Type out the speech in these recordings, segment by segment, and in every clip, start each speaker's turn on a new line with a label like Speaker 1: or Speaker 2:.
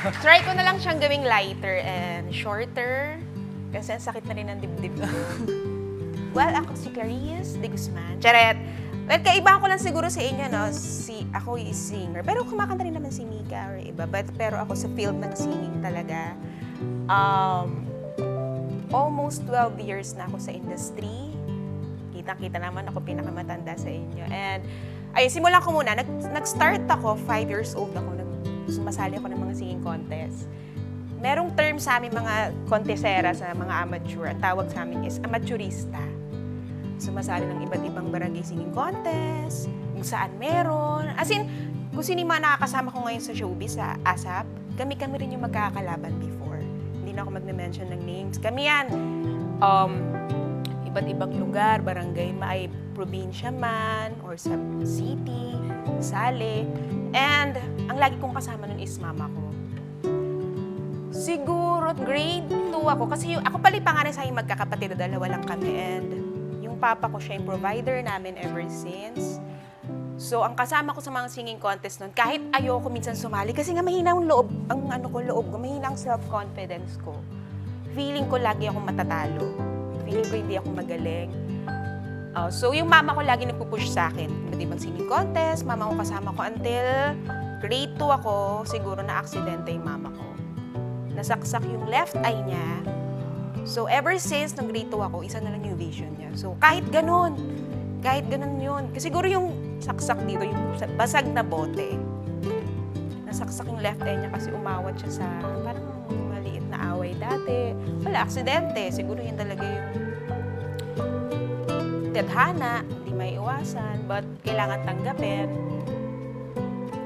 Speaker 1: Try ko na lang siyang gawing lighter and shorter. Kasi ang sakit na rin ng dibdib ko. well, ako si Clarice de Guzman. Charet! Well, kaibahan ko lang siguro sa inyo, no? Si, ako is singer. Pero kumakanta rin naman si Mika or iba. But, pero ako sa field ng singing talaga. Um, almost 12 years na ako sa industry. Kitang-kita naman ako pinakamatanda sa inyo. And, ay simulan ko muna. Nag, nag-start ako, 5 years old ako. Nag, sumasali ako ng mga singing contest. Merong term sa amin mga contestera sa mga amateur. Ang tawag sa amin is amateurista. Sumasali ng iba't ibang barangay singing contest, kung saan meron. As in, kung sino yung nakakasama ko ngayon sa showbiz, sa ASAP, kami-kami rin yung magkakalaban before. Hindi na ako mag-mention ng names. Kami yan, um, iba't ibang lugar, barangay, may probinsya man, or sa city, sali. And ang lagi kong kasama nun is mama ko. Siguro grade 2 ako. Kasi yung, ako pala yung panganay sa aking magkakapatid, dalawa lang kami. And yung papa ko, siya yung provider namin ever since. So, ang kasama ko sa mga singing contest nun, kahit ayoko minsan sumali, kasi nga mahina ang loob, ang ano ko, loob ko, mahina ang self-confidence ko. Feeling ko lagi akong matatalo. Feeling ko hindi ako magaling. Uh, so, yung mama ko lagi nagpupush sa akin. Iba't ibang singing contest, mama ko kasama ko until grade 2 ako, siguro na aksidente yung mama ko. Nasaksak yung left eye niya. So, ever since nung grade 2 ako, isa na lang yung vision niya. So, kahit ganun, kahit ganun yun. Kasi siguro yung saksak dito, yung basag na bote. Nasaksak yung left eye niya kasi umawat siya sa parang maliit na away dati. Wala, aksidente. Siguro yun talaga yung tadhana, hindi may iwasan, but kailangan tanggapin.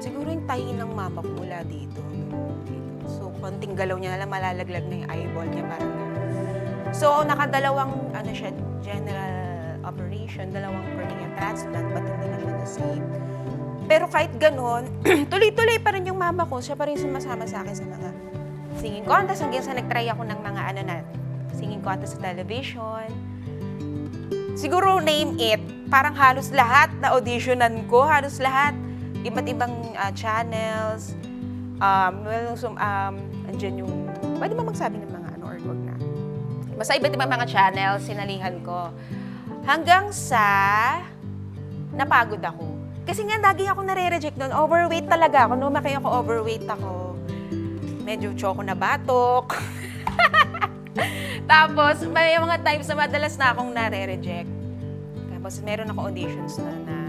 Speaker 1: Siguro yung tahi ng mama ko mula dito. So, konting galaw niya na lang, malalaglag na yung eyeball niya, parang gano'n. So, nakadalawang, ano siya, general operation, dalawang cornea transplant, but hindi na siya na-save. Pero kahit gano'n, tuloy-tuloy pa rin yung mama ko, siya pa rin sumasama sa akin sa mga singing contest, hanggang sa nag-try ako ng mga ano na, singing contest sa television. Siguro name it, parang halos lahat na auditionan ko, halos lahat, iba't ibang ah, channels, um, well, so, um, andyan yung, pwede ba magsabi ng mga ano or wag na? Basta iba't ibang mga channels, sinalihan ko. Hanggang sa napagod ako. Kasi nga, lagi ako nare-reject doon. Overweight talaga ako. Lumaki ako, overweight ako. Medyo choco na batok. Tapos, may mga times na madalas na akong nare-reject. Tapos, meron ako auditions na, na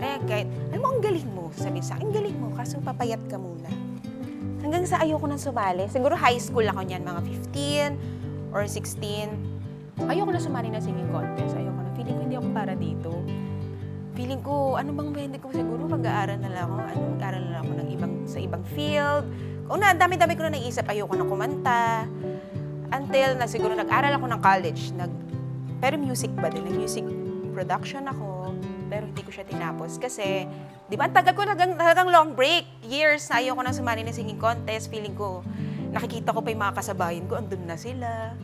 Speaker 1: kunyari, kahit, alam mo, ang galing mo. Sabi sa ang galing mo, kaso papayat ka muna. Hanggang sa ayoko nang sumali. Siguro high school ako niyan, mga 15 or 16. Ayoko na sumali na singing contest. Ayoko na. Feeling ko hindi ako para dito. Feeling ko, ano bang pwede ko siguro mag-aaral na lang ako. Ano, mag-aaral na lang ako ng ibang, sa ibang field. Kung na, dami-dami ko na naisip, ayoko na kumanta. Until na siguro nag-aral ako ng college. Nag, pero music ba din? Nag-music production ako. Pero hindi ko siya tinapos kasi, di ba, tagal ko talagang, talagang long break. Years na ayoko na sumali ng singing contest. Feeling ko, nakikita ko pa yung mga kasabayan ko, andun na sila.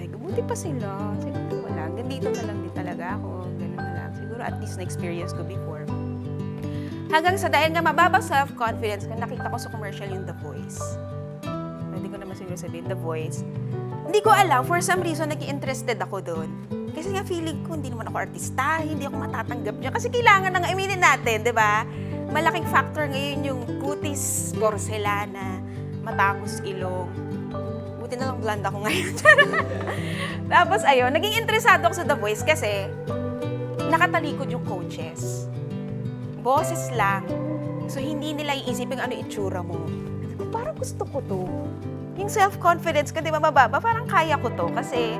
Speaker 1: Ay, buti pa sila. Siguro wala. Hanggang dito na lang din talaga ako. Ganun na lang. Siguro at least na-experience ko before. Hanggang sa dahil nga mababang self-confidence ko, nakita ko sa commercial yung The Voice. Pwede ko naman siguro sabihin, The Voice. Hindi ko alam, for some reason, naging interested ako doon. Kasi nga feeling ko, hindi naman ako artista, hindi ako matatanggap niya. Kasi kailangan nang aminin natin, di ba? Malaking factor ngayon yung kutis, porcelana, matangos ilong. Buti na lang blonde ako ngayon. Tapos ayun, naging interesado ako sa The Voice kasi nakatalikod yung coaches. Boses lang. So, hindi nila iisipin ano itsura mo. Parang gusto ko to. Yung self-confidence ko, di ba, mababa, parang kaya ko to. Kasi,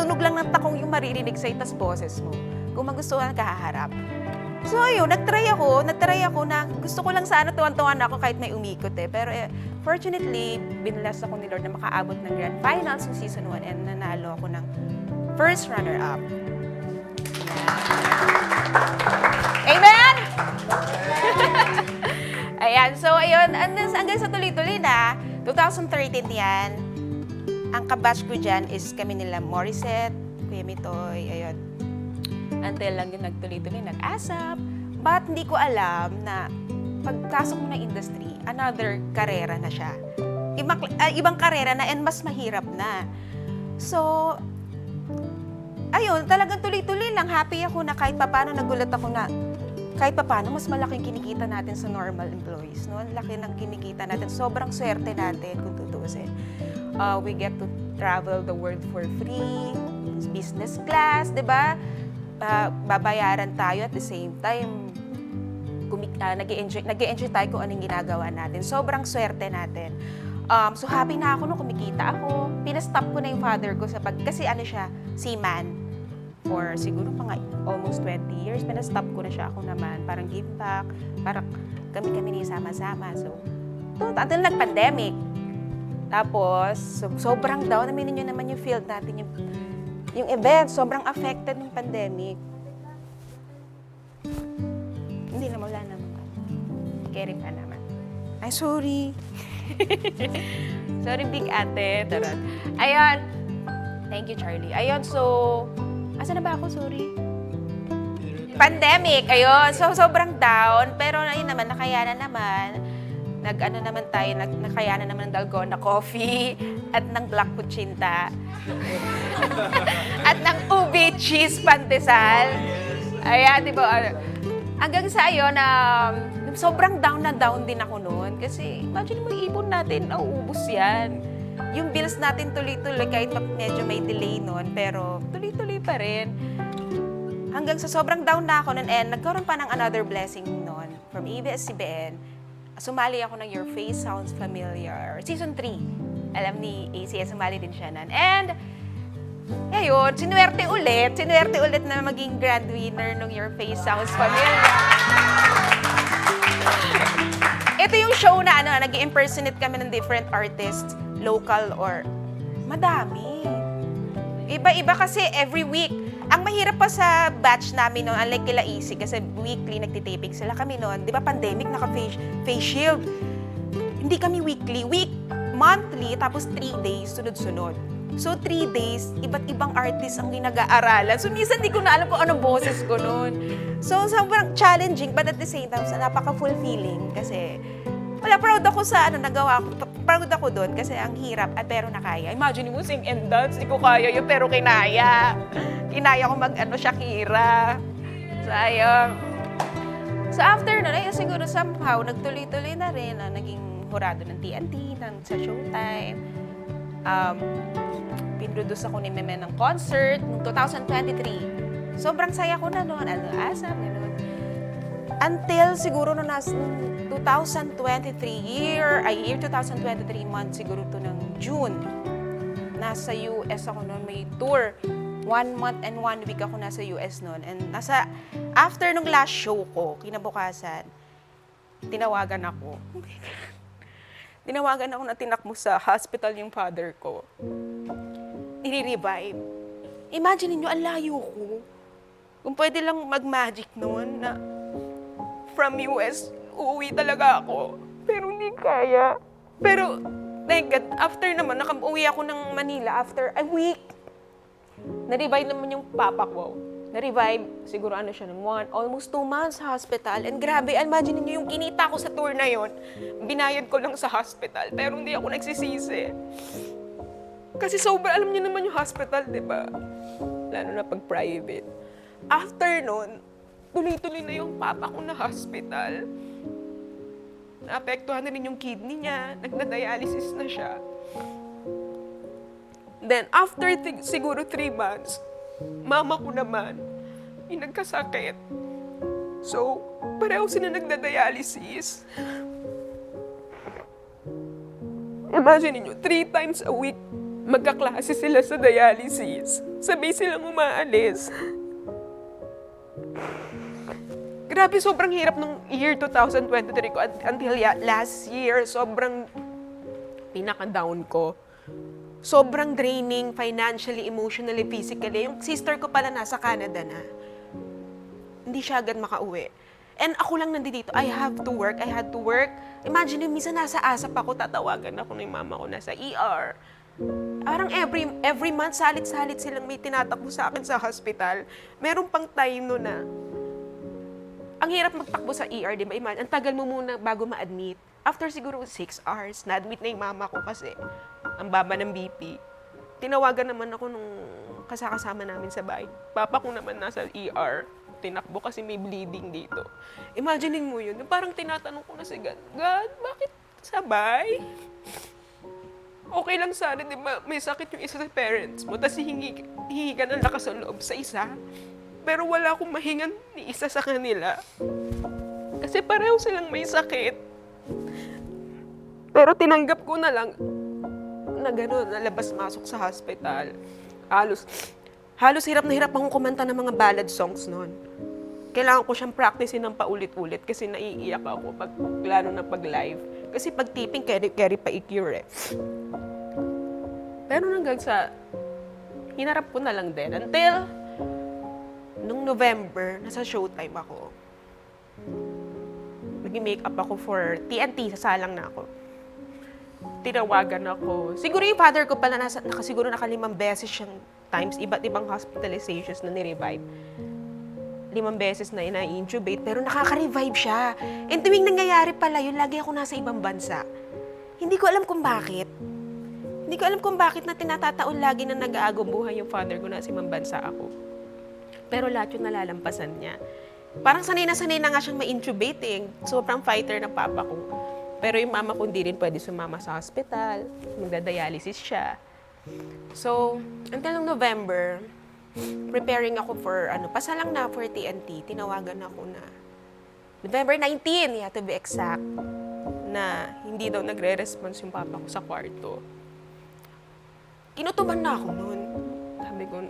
Speaker 1: tunog lang ng takong yung maririnig sa'yo, tas boses mo. Kung magustuhan ka, haharap. So, ayun, nag-try ako, nag-try ako na gusto ko lang sana tuwan-tuwan ako kahit may umikot eh. Pero eh, fortunately, binless ako ni Lord na makaabot ng grand finals ng season 1 and nanalo ako ng first runner-up. Amen! Ayan, so ayun, hanggang, hanggang sa tuloy-tuloy na, 2013 yan, ang kabatch ko dyan is kami nila Morissette, Kuya Mitoy, ayun. Until lang yung nagtuloy-tuloy, nag-asap. But hindi ko alam na pagkasok mo ng industry, another karera na siya. Ibang, ah, ibang karera na and mas mahirap na. So, ayun, talagang tuloy-tuloy lang. Happy ako na kahit papano nagulat ako na kahit papano mas malaking kinikita natin sa normal employees. No? Ang laki ng kinikita natin. Sobrang swerte natin kung tutuusin. Uh, we get to travel the world for free, business class, di ba? Uh, babayaran tayo at the same time, uh, nag-enjoy nag-enjoy tayo kung anong ginagawa natin. Sobrang swerte natin. Um, so happy na ako nung kumikita ako. Pinastop ko na yung father ko sa pag kasi ano siya, seaman for siguro mga almost 20 years. Pinastop ko na siya ako naman. Parang give back. Parang kami-kami ni sama-sama. So, to, until nag-pandemic. Tapos, so, sobrang down. Aminin nyo naman yung field natin, yung, yung event, sobrang affected ng pandemic. Hindi na wala naman. Carry pa naman. Ay, sorry. sorry, big ate. Tarot. Ayan. Thank you, Charlie. Ayun, so... Asa na ba ako? Sorry. Pandemic, ayun. So, sobrang down. Pero, ayun naman, nakayanan naman. Nag-ano naman tayo, nag, nakayanan naman ng Dalgona Coffee at ng Black Puchinta. at ng Ubi Cheese Pandesal. Ayan, di ba? ano, Hanggang sa ayun, um, sobrang down na down din ako noon. Kasi, imagine mo, ibon natin, nauubos yan. Yung bills natin tuloy-tuloy, kahit medyo may delay noon, pero tuloy-tuloy pa rin. Hanggang sa sobrang down na ako noon, and nagkaroon pa ng another blessing noon from ABS-CBN. Sumali ako ng Your Face Sounds Familiar, Season 3. Alam ni ACS, sumali din siya nun. And, ayun, sinuwerte ulit, sinuwerte ulit na maging grand winner ng Your Face Sounds Familiar. Ito yung show na ano, nag impersonate kami ng different artists, local or madami. Iba-iba kasi every week. Ang mahirap pa sa batch namin noon, unlike kila Easy, kasi weekly nagtitaping sila kami noon. Di ba pandemic, naka-face face shield. Hindi kami weekly. Week, monthly, tapos three days, sunod-sunod. So, three days, iba't ibang artist ang ginag-aaralan. So, minsan di ko na alam kung anong boses ko noon. So, sobrang challenging, but at the same time, napaka-fulfilling kasi wala, proud ako sa ano nagawa ko. Proud ako doon kasi ang hirap at pero nakaya. Imagine mo sing and dance, di ko kaya yun pero kinaya. Kinaya ko mag ano Shakira. So ayun. So after nun, ayun siguro somehow nagtuloy-tuloy na rin na naging hurado ng TNT, ng, sa Showtime. Um, pinroduce ako ni Meme ng concert noong 2023. Sobrang saya ko na noon. Ano, asam, gano'n. Until siguro no nas 2023 year, ay year 2023 month siguro to ng June. Nasa US ako noon, may tour. One month and one week ako nasa US noon. And nasa, after nung last show ko, kinabukasan, tinawagan ako. tinawagan ako na tinakmo sa hospital yung father ko. Nire-revive. Imagine niyo ang layo ko. Kung pwede lang mag-magic noon na from US, uuwi talaga ako. Pero hindi kaya. Pero, thank God, after naman, nakauwi ako ng Manila after a week. Na-revive naman yung papa ko. Na-revive, siguro ano siya, ng one, almost two months sa hospital. And grabe, imagine niyo yung kinita ko sa tour na yon. Binayad ko lang sa hospital, pero hindi ako nagsisisi. Kasi sobrang, alam niyo naman yung hospital, di ba? Lalo na pag private. After nun, tuloy-tuloy na yung papa ko na hospital. Naapektuhan na rin yung kidney niya. Nagna-dialysis na siya. Then, after thi- siguro three months, mama ko naman, yung nagkasakit. So, pareho sila nagda-dialysis. Imagine niyo, three times a week, magkaklase sila sa dialysis. Sabay silang umaalis. Grabe, sobrang hirap nung year 2023 ko un- until ya- last year. Sobrang pinaka-down ko. Sobrang draining financially, emotionally, physically. Yung sister ko pala nasa Canada na. Hindi siya agad makauwi. And ako lang nandito. I have to work. I had to work. Imagine, yung minsan nasa asap ako, tatawagan ako ng mama ko nasa ER. Parang every every month, salit-salit silang may tinatakbo sa akin sa hospital. Meron pang time no na
Speaker 2: ang hirap magtakbo sa ER, di ba? Imagine, ang tagal mo muna bago ma-admit. After siguro six hours, na-admit na yung mama ko kasi ang baba ng BP. Tinawagan naman ako nung kasakasama namin sa bahay. Papa ko naman nasa ER. Tinakbo kasi may bleeding dito. Imaginein mo yun. Parang tinatanong ko na si God, God, bakit sabay? Okay lang sana, di ba? May sakit yung isa sa parents mo, tapos hihingi, hihingi ka ng lakas ng loob sa isa. Pero wala akong mahingan ni isa sa kanila. Kasi pareho silang may sakit. Pero tinanggap ko na lang na gano'n, nalabas-masok sa hospital. Halos, halos hirap na hirap akong kumanta ng mga ballad songs noon. Kailangan ko siyang practicein ng paulit-ulit kasi naiiyak ako pag, lalo na pag live. Kasi pag taping, carry, carry pa i-cure eh. Pero hanggang sa, hinarap ko na lang din. Until, nung November, nasa showtime ako. Nag-makeup ako for TNT, sasalang na ako. Tinawagan ako. Siguro yung father ko pala, nasa, naka, siguro nakalimang beses siyang times, iba't ibang hospitalizations na ni-revive. Limang beses na ina-intubate, pero nakaka-revive siya. And tuwing nangyayari pala yun, lagi ako nasa ibang bansa. Hindi ko alam kung bakit. Hindi ko alam kung bakit na tinatataon lagi na nag-aagong buhay yung father ko na si bansa ako. Pero lahat yung nalalampasan niya. Parang sanay na sanay na nga siyang ma-intubating. Sobrang fighter ng papa ko. Pero yung mama ko hindi rin pwede sumama sa hospital. Magdadialysis siya. So, until nung November, preparing ako for, ano, pasalang na for TNT. Tinawagan ako na November 19, yeah, to be exact, na hindi daw nagre-response yung papa ko sa kwarto. Kinutuban na ako noon. Sabi ko,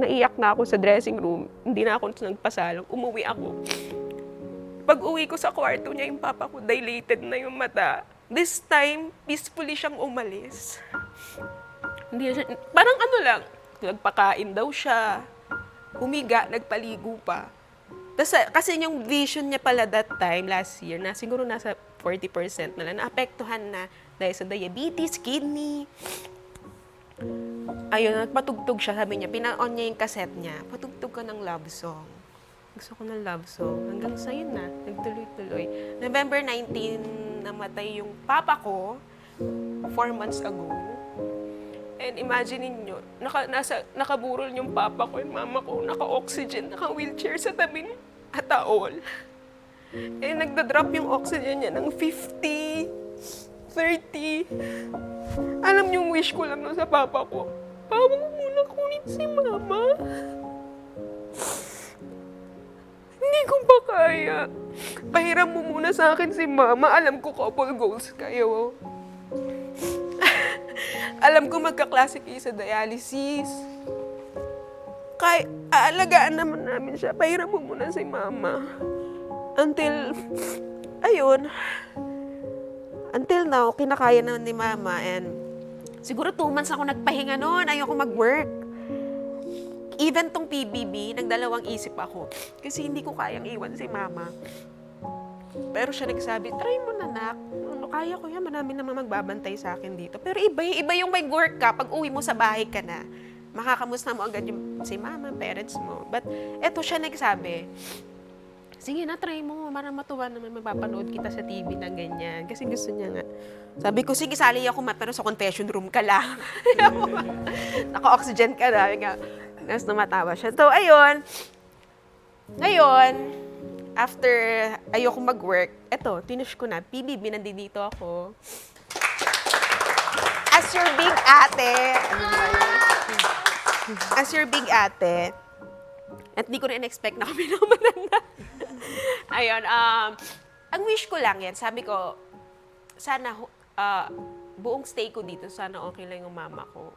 Speaker 2: naiyak na ako sa dressing room. Hindi na ako nagpasalang. Umuwi ako. Pag uwi ko sa kwarto niya, yung papa ko, dilated na yung mata. This time, peacefully siyang umalis. Hindi siya, parang ano lang, nagpakain daw siya. Humiga, nagpaligo pa. Tas, kasi yung vision niya pala that time, last year, na siguro nasa 40% na lang, naapektuhan na dahil sa diabetes, kidney, ayun, nagpatugtog siya, sabi niya, pina-on niya yung cassette niya, patugtog ka ng love song. Gusto ko ng love song. Hanggang sa yun na, nagtuloy-tuloy. November 19, namatay yung papa ko, four months ago. And imagine niyo, naka, nasa, nakaburol yung papa ko, yung mama ko, naka-oxygen, naka-wheelchair sa tabi ng ataol. Eh, nagda-drop yung oxygen niya ng 50, 30. Alam niyo, wish ko lang nun sa papa ko. Mo muna kunin si mama. Hindi ko pa kaya. Pahiram mo muna sa akin si mama. Alam ko couple goals kayo. Alam ko magkaklase kayo sa dialysis. Kaya aalagaan naman namin siya. Pahiram mo muna si mama. Until, ayun, until now, kinakaya naman ni mama and siguro two months ako nagpahinga noon. Ayoko mag-work. Even tong PBB, nagdalawang isip ako. Kasi hindi ko kayang iwan si mama. Pero siya nagsabi, try mo na, nak. Ano, kaya ko yan, marami naman magbabantay sa akin dito. Pero iba, iba yung may work ka, pag uwi mo sa bahay ka na, makakamusta mo agad yung si mama, parents mo. But eto siya nagsabi, sige na, try mo. Para matuwa naman mapapanood kita sa TV na ganyan. Kasi gusto niya nga. Sabi ko, sige, sali ako ma, pero sa confession room ka lang. Naka-oxygen ka na. Nga, Tapos tumatawa siya. So, ayun. Ngayon, after ayoko mag-work, eto, tinush ko na. PBB, nandito ako. As your big ate? As your big ate, at di ko rin expect na kami na mananda. Ayun, um, ang wish ko lang yan, sabi ko, sana ah, buong stay ko dito, sana okay lang yung mama ko.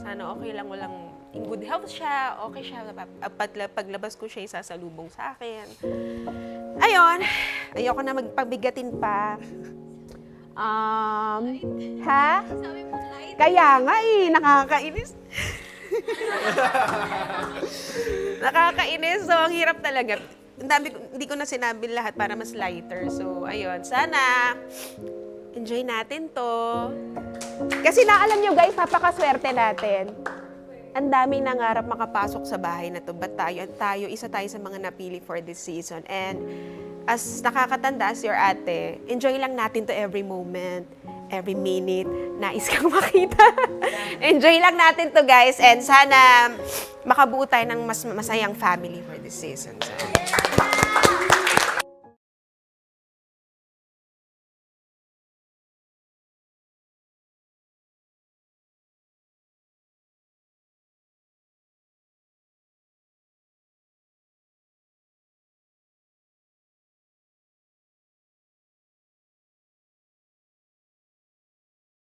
Speaker 2: Sana okay lang, walang in good health siya, okay siya. Pag, paglabas ko siya, isasalubong sa akin. Ayun, ayoko na magpabigatin pa. Um, ha? Kaya nga eh, nakakainis. nakakainis, so ang hirap talaga. Ang dami, hindi ko na sinabi lahat para mas lighter. So, ayun, sana enjoy natin to.
Speaker 3: Kasi na alam nyo guys, napakaswerte natin.
Speaker 2: ang daming nangarap makapasok sa bahay na to. But tayo, tayo, isa tayo sa mga napili for this season. And as nakakatanda as your ate, enjoy lang natin to every moment, every minute. Nais kang makita. enjoy lang natin to guys. And sana makabuo tayo ng mas masayang family for this season. So,